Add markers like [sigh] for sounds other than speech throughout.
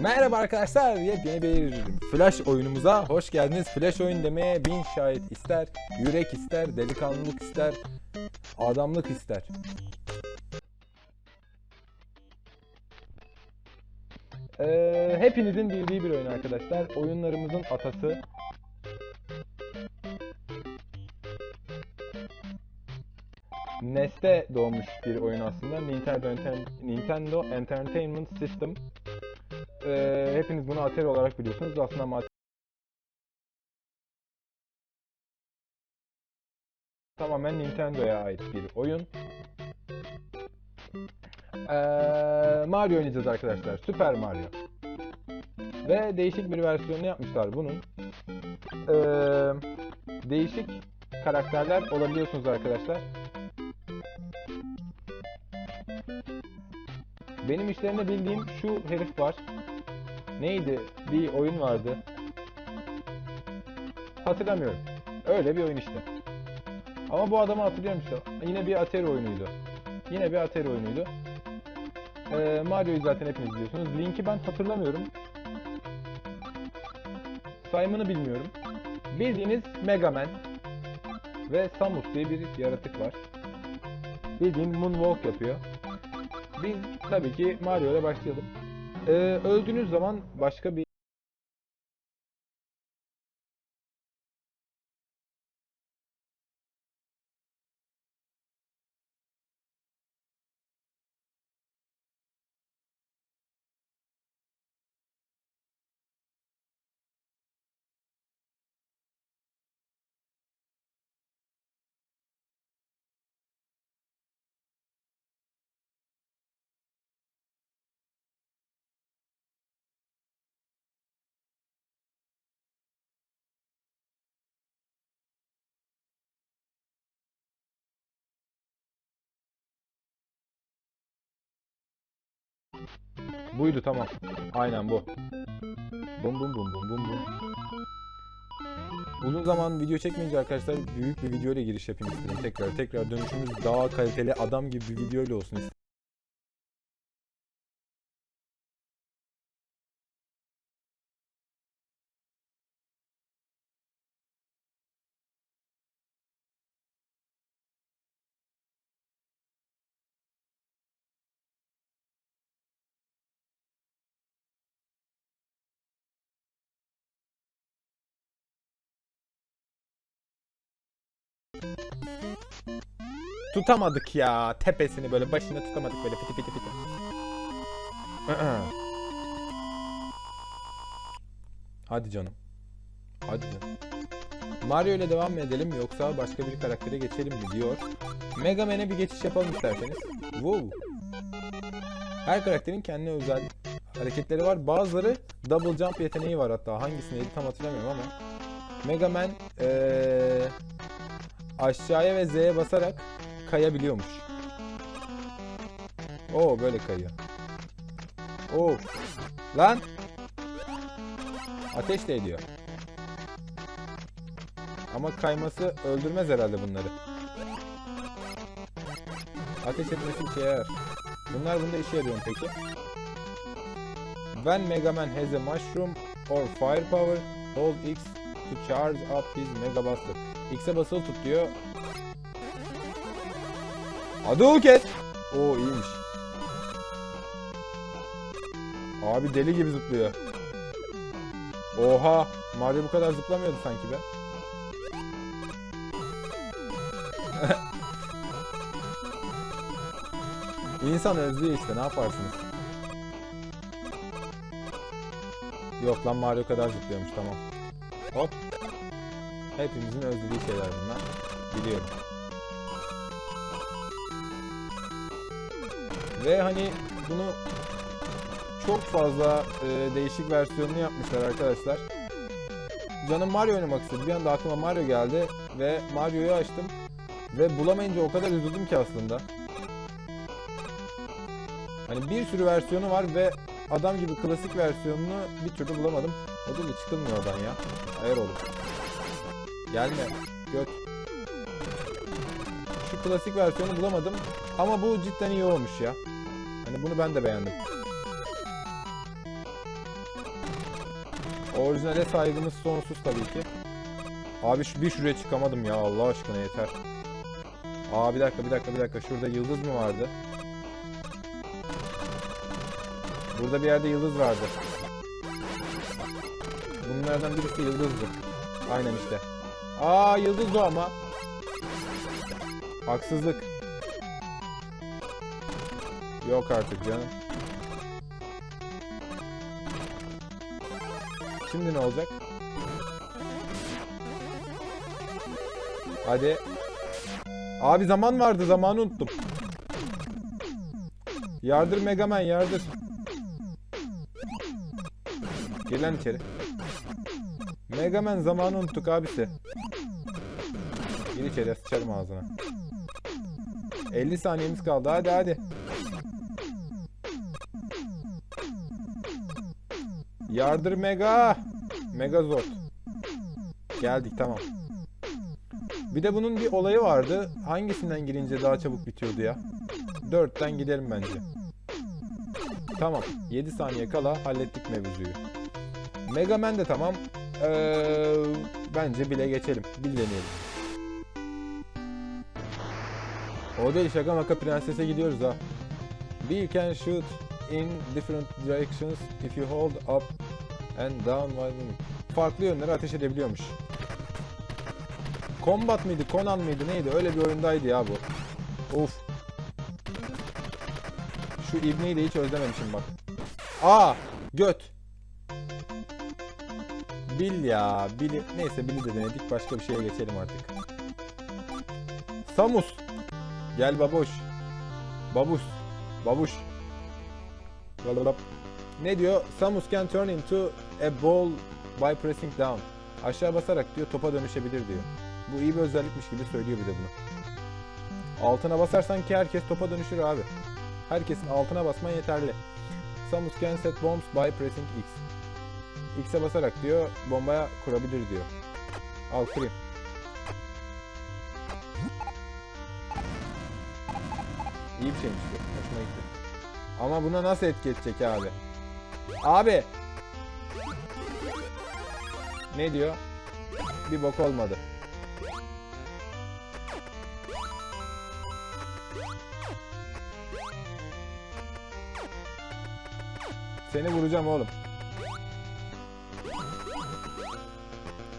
Merhaba arkadaşlar, yepyeni bir Flash oyunumuza hoş geldiniz. Flash oyun demeye bin şahit ister, yürek ister, delikanlılık ister, adamlık ister. Ee, hepinizin bildiği bir oyun arkadaşlar. Oyunlarımızın atası. NES'te doğmuş bir oyun aslında. Nintendo, Nintendo Entertainment System. Ee, hepiniz bunu Atari olarak biliyorsunuz. Aslında ama tamamen Nintendo'ya ait bir oyun. Ee, Mario oynayacağız arkadaşlar. Super Mario. Ve değişik bir versiyonu yapmışlar bunun. Ee, değişik karakterler olabiliyorsunuz arkadaşlar. Benim işlerinde bildiğim şu herif var. Neydi? Bir oyun vardı. Hatırlamıyorum. Öyle bir oyun işte. Ama bu adamı hatırlıyorum işte. Yine bir Atari oyunuydu. Yine bir Atari oyunuydu. Ee, Mario'yu zaten hepiniz biliyorsunuz. Link'i ben hatırlamıyorum. Simon'ı bilmiyorum. Bildiğiniz Mega Man ve Samus diye bir yaratık var. Bildiğin Moonwalk yapıyor. Biz tabii ki Mario ile başlayalım. Ee, öldüğünüz zaman başka bir buydu tamam. Aynen bu. Bum bum bum bum bum bum. Uzun zaman video çekmeyince arkadaşlar büyük bir video ile giriş yapayım istedim. Tekrar tekrar dönüşümüz daha kaliteli adam gibi bir video ile olsun istedim. Tutamadık ya tepesini böyle başına tutamadık böyle fiti fiti fiti. Hadi canım. Hadi canım. Mario ile devam mı edelim yoksa başka bir karaktere geçelim mi diyor. Mega Man'e bir geçiş yapalım isterseniz. Wow. Her karakterin kendine özel hareketleri var. Bazıları double jump yeteneği var hatta. Hangisindeydi tam hatırlamıyorum ama. Mega Man ee, aşağıya ve Z'ye basarak kayabiliyormuş. Oo böyle kayıyor. Oo. Lan. Ateş de ediyor. Ama kayması öldürmez herhalde bunları. Ateş etmesi işe yarar. Bunlar bunda işe yarıyor peki? When Mega Man has a mushroom or firepower, hold X to charge up his Mega Buster. X'e basılı tut diyor. Hadouken! Oo iyiymiş. Abi deli gibi zıplıyor. Oha! Mario bu kadar zıplamıyordu sanki be. [laughs] İnsan özlüyor işte ne yaparsınız. Yok lan Mario kadar zıplıyormuş tamam. Hop. Hepimizin özlediği şeyler bunlar. Biliyorum. Ve hani bunu çok fazla e, değişik versiyonunu yapmışlar arkadaşlar. Canım Mario oynamak istedi. Bir anda aklıma Mario geldi ve Mario'yu açtım. Ve bulamayınca o kadar üzüldüm ki aslında. Hani bir sürü versiyonu var ve adam gibi klasik versiyonunu bir türlü bulamadım. O da çıkılmıyor oradan ya. Hayır oğlum. Gelme. Göt. Şu klasik versiyonu bulamadım. Ama bu cidden iyi olmuş ya. Hani bunu ben de beğendim. Orijinale saygımız sonsuz tabii ki. Abi şu bir şuraya çıkamadım ya Allah aşkına yeter. Aa bir dakika bir dakika bir dakika şurada yıldız mı vardı? Burada bir yerde yıldız vardı. Bunlardan birisi yıldızdı. Aynen işte. Aa yıldız o ama. Haksızlık. Yok artık canım. Şimdi ne olacak? Hadi. Abi zaman vardı zamanı unuttum. Yardır Megaman yardır. Gir lan içeri. Megaman zamanı unuttuk abisi. Gir içeri sıçarım ağzına. 50 saniyemiz kaldı hadi hadi. Yardır Mega. Megazord. Geldik tamam. Bir de bunun bir olayı vardı. Hangisinden girince daha çabuk bitiyordu ya? 4'ten gidelim bence. Tamam. 7 saniye kala hallettik mevzuyu. Mega Man de tamam. Ee, bence bile geçelim. Bil deneyelim. O değil şaka maka prensese gidiyoruz ha. We can shoot in different directions if you hold up and down while. Farklı yönlere ateş edebiliyormuş. Combat mıydı, Conan mıydı neydi? Öyle bir oyundaydı ya bu. Of. Şu ibneyi de hiç özlememişim bak. Aa, göt. Bil ya, Billy. Neyse Billy de denedik. Başka bir şeye geçelim artık. Samus. Gel. Babuş. Babuş. Ne diyor? Samus can turn into a ball by pressing down. Aşağı basarak diyor topa dönüşebilir diyor. Bu iyi bir özellikmiş gibi söylüyor bir de bunu. Altına basarsan ki herkes topa dönüşür abi. Herkesin altına basman yeterli. Samus can set bombs by pressing X. X'e basarak diyor bombaya kurabilir diyor. Al kurayım. İyi bir şeymiş bu. Hoşuma gitti. Ama buna nasıl etki edecek abi? Abi! Ne diyor? Bir bok olmadı. Seni vuracağım oğlum.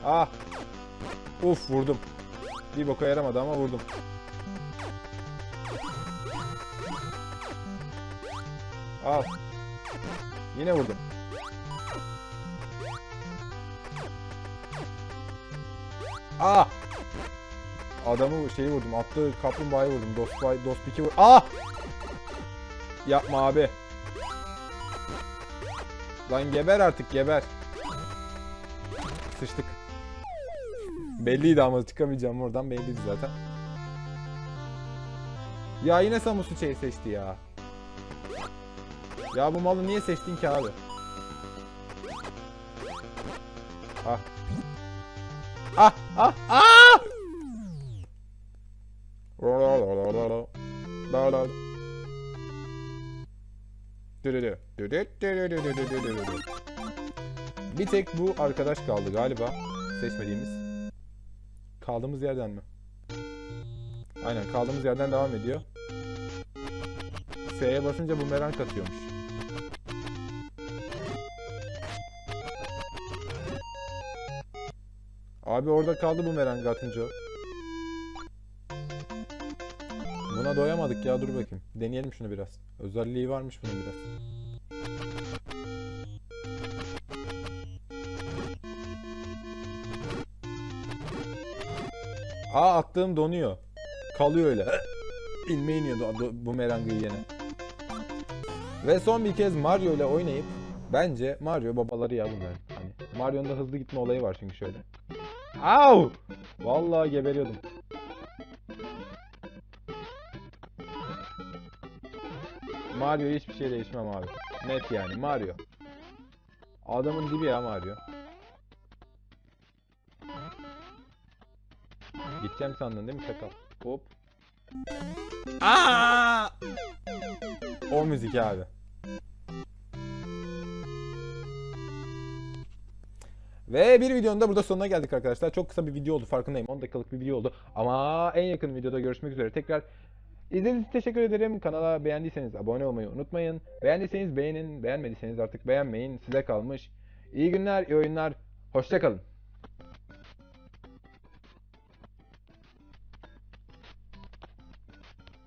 Ah! Uf vurdum. Bir boka yaramadı ama vurdum. Al. Yine vurdum. Ah! Adamı şeyi vurdum. Attığı kaplumbağayı vurdum. Dost, dost piki vur. Ah! Yapma abi. Lan geber artık geber. Sıçtık. Belliydi ama çıkamayacağım oradan belliydi zaten. Ya yine Samus'u şey seçti ya. Ya bu malı niye seçtin ki abi? Ah. Ah ah ah! Bir tek bu arkadaş kaldı galiba seçmediğimiz. Kaldığımız yerden mi? Aynen kaldığımız yerden devam ediyor. S'ye basınca bu merak atıyormuş. Abi orada kaldı bu meranga atınca. Buna doyamadık ya dur bakayım. Deneyelim şunu biraz. Özelliği varmış bunun biraz. Aa attığım donuyor. Kalıyor öyle. [laughs] İnme iniyordu do- bu merangı yiyene. Ve son bir kez Mario ile oynayıp bence Mario babaları ya bunlar. Hani Mario'nun da hızlı gitme olayı var çünkü şöyle. Au! Vallahi geberiyordum. Mario hiçbir şey değişmem abi. Net yani Mario. Adamın dibi ya Mario. Gideceğim sandın değil mi şaka? Hop. Aa! O müzik abi. Ve bir videonun da burada sonuna geldik arkadaşlar. Çok kısa bir video oldu farkındayım. 10 dakikalık bir video oldu. Ama en yakın videoda görüşmek üzere. Tekrar izlediğiniz için teşekkür ederim. Kanala beğendiyseniz abone olmayı unutmayın. Beğendiyseniz beğenin. Beğenmediyseniz artık beğenmeyin. Size kalmış. İyi günler, iyi oyunlar. Hoşçakalın.